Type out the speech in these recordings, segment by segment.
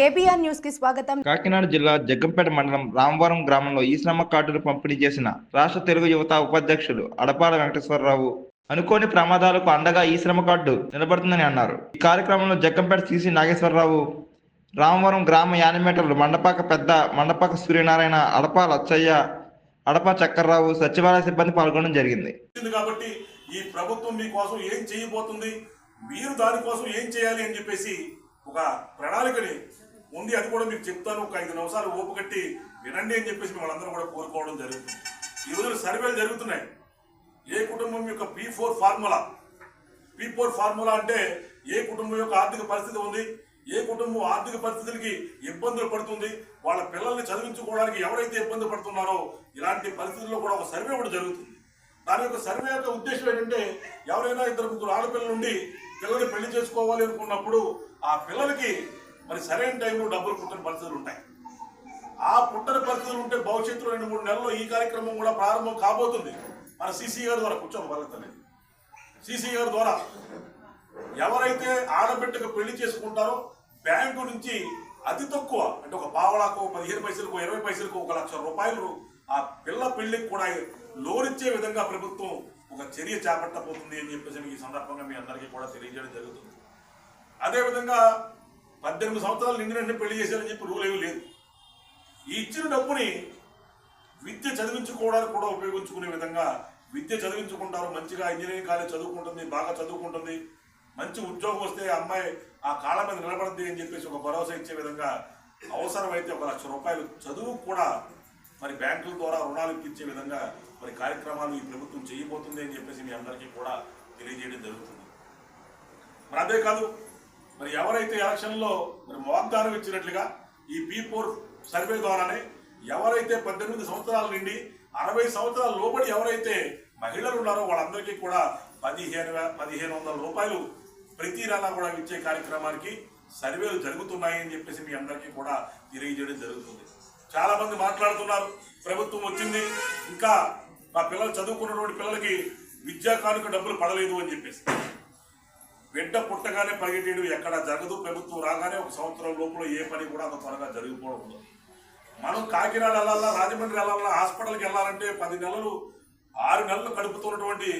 KBR న్యూస్కి స్వాగతం. కాకినాడ జిల్లా జగ్గంపేట మండలం రామవరం గ్రామంలో ఈ శ్రమ కార్డులు పంపిణీ చేసిన రాష్ట్ర తెలుగు యువత ఉపాధ్యక్షులు అడపాల వెంకటేశ్వరరావు అనుకోని ప్రమాదాలకు అండగా ఈ శ్రమ కార్డు నిలబడుతుందని అన్నారు. ఈ కార్యక్రమంలో జగ్గంపేట సిసి నాగేశ్వరరావు రామవరం గ్రామ యానిమేటర్లు మండపాక పెద్ద మండపాక సూర్యనారాయణ అడప లచ్చయ్య అడప చక్కర్రావు సచివాలయ సిబ్బంది పాల్గొనడం జరిగింది. కాబట్టి ఈ ప్రభుత్వం మీకోసం ఏం చేయబోతుంది మీరు దానికోసం ఏం చేయాలి అని చెప్పేసి ఒక ప్రణాళికని ఉంది అది కూడా మీకు చెప్తాను. ఒక ఐదు నిమిషాలు ఓపుకట్టి వినండి అని చెప్పేసి వాళ్ళందరూ కూడా కోరుకోవడం జరుగుతుంది. ఈ రోజున సర్వేలు జరుగుతున్నాయి. ఏ కుటుంబం యొక్క P four formula? P four formula అంటే ఏ కుటుంబం యొక్క ఆర్థిక పరిస్థితి ఉంది? ఏ కుటుంబం ఆర్థిక పరిస్థితులకి ఇబ్బందులు పడుతుంది? వాళ్ళ పిల్లల్ని చదివించుకోవడానికి ఎవరైతే ఇబ్బంది పడుతున్నారో ఇలాంటి పరిస్థితుల్లో కూడా ఒక సర్వే కూడా జరుగుతుంది. దాని యొక్క సర్వే యొక్క ఉద్దేశం ఏంటంటే ఎవరైనా ఇద్దరు ముగ్గురు ఆడపిల్లల నుండి పిల్లల్ని పెళ్ళి చేసుకోవాలి అనుకున్నప్పుడు ఆ పిల్లలకి మరి సరైన టైంలో డబ్బులు పుట్టిన పరిస్థితులు ఉంటాయి. ఆ పుట్టని పరిస్థితులు ఉంటే భవిష్యత్తులో రెండు మూడు నెలల్లో ఈ కార్యక్రమం కూడా ప్రారంభం కాబోతుంది. మన సీసీ గారి ద్వారా కూర్చోం వాళ్ళతో సీసీ గారి ద్వారా ఎవరైతే ఆడబిడ్డకు పెళ్ళి చేసుకుంటారో బ్యాంకు నుంచి అతి తక్కువ అంటే ఒక పావలాకు పదిహేను పైసలకు ఇరవై పైసలకు ఒక లక్ష రూపాయలు ఆ పిల్ల పెళ్ళికి కూడా లోన్ ఇచ్చే విధంగా ప్రభుత్వం ఒక చర్య చేపట్టబోతుంది అని చెప్పేసి ఈ సందర్భంగా మీ అందరికీ కూడా తెలియజేయడం జరుగుతుంది. అదేవిధంగా పద్దెనిమిది సంవత్సరాలు నిండి వెంటనే పెళ్ళి చేశారని చెప్పి రూల్ ఏమీ లేదు. ఈ ఇచ్చిన డబ్బుని విద్య చదివించుకోవడానికి కూడా ఉపయోగించుకునే విధంగా విద్య చదివించుకుంటారు మంచిగా ఇంజనీరింగ్ కాలేజ్ చదువుకుంటుంది బాగా చదువుకుంటుంది. మంచి ఉద్యోగం వస్తే అమ్మాయి ఆ కాళ్ళ మీద నిలబడుతుంది అని చెప్పేసి ఒక భరోసా ఇచ్చే విధంగా అవసరమైతే ఒక లక్ష రూపాయలు చదువు కూడా మరి బ్యాంకుల ద్వారా రుణాలు ఇప్పించే విధంగా మరి కార్యక్రమాలు ఈ ప్రభుత్వం చేయబోతుంది అని చెప్పేసి మీ అందరికీ కూడా తెలియజేయడం జరుగుతుంది. మరి అదే కాదు మరి ఎవరైతే ఎలక్షన్లో మరి వాగ్దానం ఇచ్చినట్లుగా ఈ పీ ఫోర్ సర్వే ద్వారానే ఎవరైతే పద్దెనిమిది సంవత్సరాల నుండి అరవై సంవత్సరాల లోబడి ఎవరైతే మహిళలు ఉన్నారో వాళ్ళందరికీ కూడా పదిహేను పదిహేను వందల రూపాయలు ప్రతి నెల కూడా ఇచ్చే కార్యక్రమానికి సర్వేలు జరుగుతున్నాయి అని చెప్పేసి మీ అందరికీ కూడా తెలియజేయడం జరుగుతుంది. చాలా మంది మాట్లాడుతున్నారు ప్రభుత్వం వచ్చింది ఇంకా మా పిల్లలు చదువుకున్నటువంటి పిల్లలకి విద్యా కానుక డబ్బులు పడలేదు అని చెప్పేసి. బిడ్డ పుట్టగానే పరిగెట్టేయడం ఎక్కడ జరగదు. ప్రభుత్వం రాగానే ఒక సంవత్సరం లోపల ఏ పని కూడా అంత త్వరగా జరిగిపోవడం మనం కాకినాడ వెళ్ళాలా రాజమండ్రి వెళ్ళాలా హాస్పిటల్కి వెళ్ళాలంటే పది నెలలు ఆరు నెలలు కడుపుతున్నటువంటి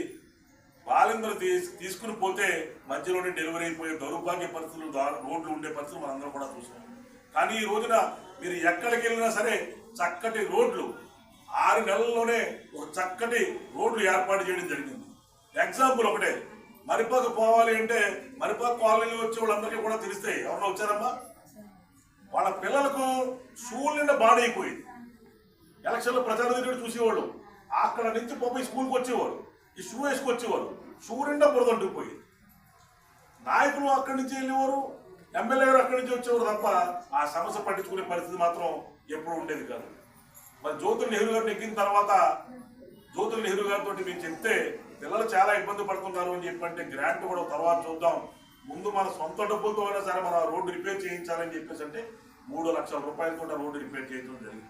బాలిందరు తీసుకుని పోతే మధ్యలోనే డెలివరీ అయిపోయే దౌర్భాగ్య పరిస్థితులు రోడ్లు ఉండే పరిస్థితులు మనందరం కూడా చూసాం. కానీ ఈ రోజున మీరు ఎక్కడికి వెళ్ళినా సరే చక్కటి రోడ్లు ఆరు నెలల్లోనే ఒక చక్కటి రోడ్లు ఏర్పాటు చేయడం జరిగింది. ఎగ్జాంపుల్ ఒకటే మరిపాక పోవాలి అంటే మరిపాక కాలనీలో వచ్చే వాళ్ళందరికీ కూడా తెలుస్తాయి. ఎవరన్నా వచ్చారమ్మా? వాళ్ళ పిల్లలకు స్కూల్ నిండా బాడీ అయిపోయింది. ఎలక్షన్లో ప్రచారం తిరిగి చూసేవాళ్ళు. అక్కడ నుంచి పోయి స్కూల్కి వచ్చేవారు. ఈ షూ వేసుకొచ్చేవారు. షూ నిండా బురదంటుకుపోయింది నాయకులు అక్కడి నుంచి వెళ్ళేవారు. ఎమ్మెల్యే గారు అక్కడి నుంచి వచ్చేవారు తప్ప ఆ సమస్య పట్టించుకునే పరిస్థితి మాత్రం ఎప్పుడు ఉండేది కాదు. మరి జ్యోతుల నెహ్రూ గారు నెగ్గిన తర్వాత జ్యోతుల నెహ్రూ గారితో మేము చెప్తే పిల్లలు చాలా ఇబ్బంది పడుతున్నారు అని చెప్పంటే గ్రాంట్ కూడా తర్వాత చూద్దాం. ముందు మన సొంత డబ్బులతో అయినా సరే మన రోడ్డు రిపేర్ చేయించాలని చెప్పేసి అంటే మూడు లక్షల రూపాయలతో రోడ్డు రిపేర్ చేయించడం జరిగింది.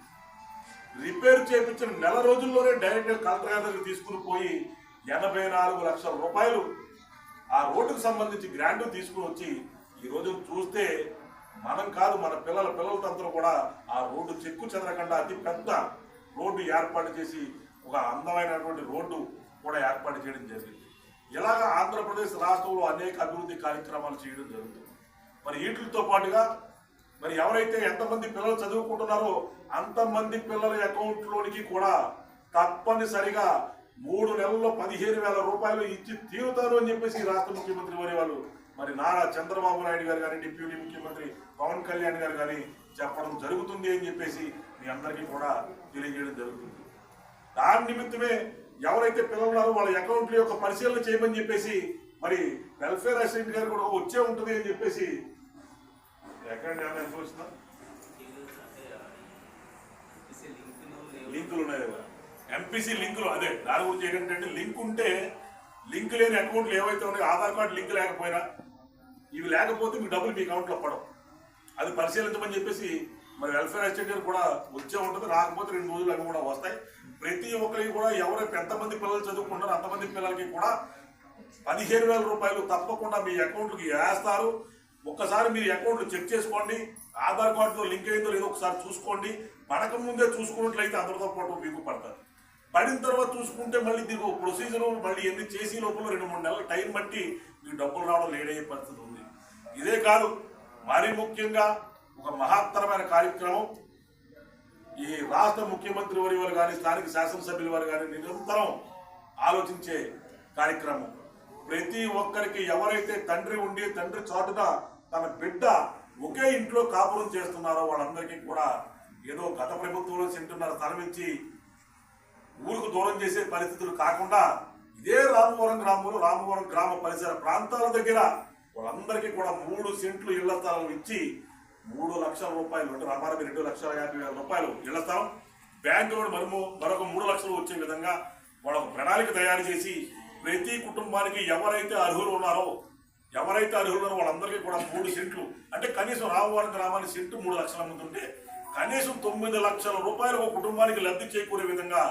రిపేర్ చేయించిన నెల రోజుల్లోనే డైరెక్ట్ కలెక్టర్ గారికి తీసుకుని పోయి ఎనభై నాలుగు లక్షల రూపాయలు ఆ రోడ్డుకు సంబంధించి గ్రాంట్ తీసుకుని వచ్చి ఈ రోజు చూస్తే మనం కాదు మన పిల్లల పిల్లలతో అందరూ కూడా ఆ రోడ్డు చెక్కు చెదరకుండా అతి పెద్ద రోడ్డు ఏర్పాటు చేసి ఒక అందమైనటువంటి రోడ్డు కూడా ఏర్పాటు చేయడం జరిగింది. ఇలాగ ఆంధ్రప్రదేశ్ రాష్ట్రంలో అనేక అభివృద్ధి కార్యక్రమాలు చేయడం జరుగుతుంది. మరి వీటితో పాటుగా మరి ఎవరైతే ఎంతమంది పిల్లలు చదువుకుంటున్నారో అంతమంది పిల్లల అకౌంట్లోనికి కూడా తప్పనిసరిగా మూడు నెలల్లో పదిహేను వేల రూపాయలు ఇచ్చి తీరుతారు అని చెప్పేసి రాష్ట్ర ముఖ్యమంత్రి వారి వాళ్ళు మరి నారా చంద్రబాబు నాయుడు గారు కానీ డిప్యూటీ ముఖ్యమంత్రి పవన్ కళ్యాణ్ గారు కానీ చెప్పడం జరుగుతుంది అని చెప్పేసి మీ అందరికీ కూడా తెలియజేయడం జరుగుతుంది. దాని నిమిత్తమే ఎవరైతే పిల్లలు ఉన్నారో వాళ్ళ అకౌంట్ల యొక్క పరిశీలన చేయమని చెప్పేసి మరి వెల్ఫేర్ అసిస్టెంట్ గారు కూడా వచ్చే ఉంటుంది అని చెప్పేసి ఎక్కడ ఏమైనా లింకులు ఉన్నాయి కదా. ఎంపీసీ లింకులు అదే దాని గురించి ఏంటంటే లింక్ ఉంటే లింక్ లేని అకౌంట్లు ఏవైతే ఉన్నాయో ఆధార్ కార్డు లింక్ లేకపోయినా ఇవి లేకపోతే మీ డబ్బులు మీ అకౌంట్లో పడవు. అది పరిశీలించమని చెప్పేసి మరి వెల్ఫేర్ అసిస్టెంట్ కూడా వచ్చే ఉంటుంది రాకపోతే రెండు రోజులు అవి కూడా వస్తాయి. ప్రతి ఒక్కరికి కూడా ఎవరైతే ఎంతమంది పిల్లలు చదువుకుంటారో అంతమంది పిల్లలకి కూడా పదిహేను వేల రూపాయలు తప్పకుండా మీ అకౌంట్కి వేస్తారు. ఒక్కసారి మీరు అకౌంట్లు చెక్ చేసుకోండి ఆధార్ కార్డుతో లింక్ అయిందో లేదో ఒకసారి చూసుకోండి. పడక ముందే చూసుకున్నట్లయితే అందరితో పాటు మీకు పడతారు. పడిన తర్వాత చూసుకుంటే మళ్ళీ దీనికి ప్రొసీజర్ మళ్ళీ ఎన్ని చేసి లోపల రెండు మూడు నెలల టైం బట్టి మీకు డబ్బులు రావడం లేడయ్యే పరిస్థితి ఉంది. ఇదే కాదు మరీ ముఖ్యంగా ఒక మహత్తరమైన కార్యక్రమం. ఈ రాష్ట్ర ముఖ్యమంత్రి వారి వారు కానీ స్థానిక శాసనసభ్యుల వారు కానీ నిరంతరం ఆలోచించే కార్యక్రమం. ప్రతి ఒక్కరికి ఎవరైతే తండ్రి ఉండి తండ్రి చాటున తన బిడ్డ ఒకే ఇంట్లో కాపురం చేస్తున్నారో వాళ్ళందరికీ కూడా ఏదో గత ప్రభుత్వంలో సెంటున్నర స్థలం ఊరుకు దూరం చేసే పరిస్థితులు కాకుండా ఇదే రామవరం గ్రామంలో రామవరం గ్రామ పరిసర ప్రాంతాల దగ్గర వాళ్ళందరికీ కూడా మూడు సెంట్లు ఇళ్ళ స్థలం ఇచ్చి మూడు లక్షల రూపాయలు అంటే రామారావు రెండు లక్షల యాభై వేల రూపాయలు ఇళ్ళ స్థలం బ్యాంకు లోన్ మనము మరొక మూడు లక్షలు వచ్చే విధంగా వాళ్ళ ప్రణాళిక తయారు చేసి ప్రతి కుటుంబానికి ఎవరైతే అర్హులు ఉన్నారో ఎవరైతే అర్హులు ఉన్నారో వాళ్ళందరికీ కూడా మూడు సెంట్లు. అంటే కనీసం రామవరం గ్రామానికి సెంటు మూడు లక్షలు అమ్ముతుంటే కనీసం తొమ్మిది లక్షల రూపాయలు ఒక కుటుంబానికి లబ్ధి చేకూరే విధంగా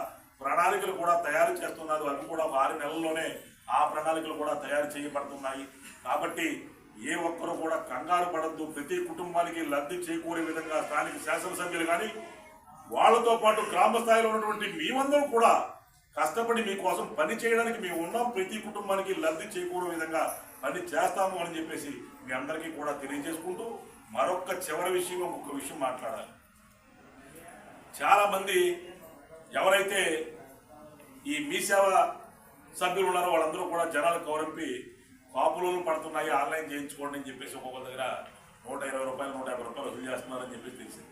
ప్రణాళికలు కూడా తయారు చేస్తున్నారు. అవి కూడా ఆరు నెలల్లోనే ఆ ప్రణాళికలు కూడా తయారు చేయబడుతున్నాయి. కాబట్టి ఏ ఒక్కరు కూడా కంగారు పడద్దు. ప్రతి కుటుంబానికి లబ్ధి చేకూరే విధంగా స్థానిక శాసనసభ్యులు కానీ వాళ్ళతో పాటు గ్రామ స్థాయిలో ఉన్నటువంటి మేమందరం కూడా కష్టపడి మీకోసం పని చేయడానికి మేము ఉన్నాం. ప్రతి కుటుంబానికి లబ్ధి చేకూరే విధంగా పని చేస్తాము అని చెప్పేసి మీ అందరికీ కూడా తెలియజేసుకుంటూ మరొక చివరి విషయం ఒక విషయం మాట్లాడాలి. చాలా మంది ఎవరైతే ఈ మీ సేవ సభ్యులు ఉన్నారో వాళ్ళందరూ కూడా జనాలు కౌరంపి కాపులోలు పడుతున్నాయి ఆన్లైన్ చేయించుకోండి అని చెప్పేసి ఒక్కొక్క దగ్గర నూట ఇరవై రూపాయలు నూట యాభై రూపాయలు వసూలు చేస్తున్నారని చెప్పేసి తెలిసింది.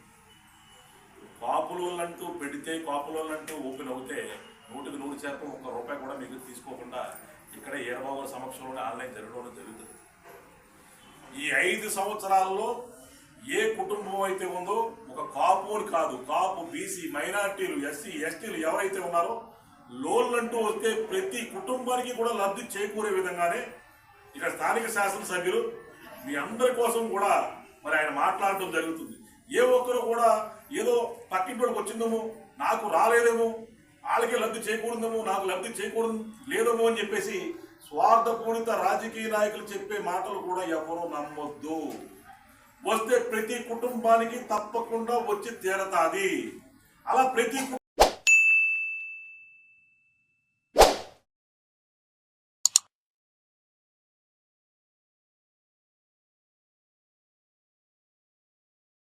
కాపులోళ్ళంటూ పెడితే కాపులోళ్ళంటూ ఓపెన్ అవుతే నూటికి నూరు శాతం ఒక్క రూపాయి కూడా మీకు తీసుకోకుండా ఇక్కడ ఏరబాబు సమక్షంలోనే ఆన్లైన్ జరగడం జరుగుతుంది. ఈ ఐదు సంవత్సరాల్లో ఏ కుటుంబం అయితే ఉందో ఒక కాపు అని కాదు కాపు బీసీ మైనార్టీలు ఎస్సీ ఎస్టీలు ఎవరైతే ఉన్నారో లోన్లు అంటూ వస్తే ప్రతి కుటుంబానికి కూడా లబ్ధి చేకూరే విధంగానే ఇక్కడ స్థానిక శాసనసభ్యులు మీ అందరి కోసం కూడా మరి ఆయన మాట్లాడటం జరుగుతుంది. ఏ ఒక్కరు కూడా ఏదో పక్కింటికి వచ్చిందేమో నాకు రాలేదేమో వాళ్ళకి లబ్ధి చేయకూడదేమో నాకు లబ్ధి చేయకూడదు లేదేమో అని చెప్పేసి స్వార్థపూరిత రాజకీయ నాయకులు చెప్పే మాటలు కూడా ఎవరు నమ్మొద్దు. వస్తే ప్రతి కుటుంబానికి తప్పకుండా వచ్చి తీరతాది. అలా ప్రతి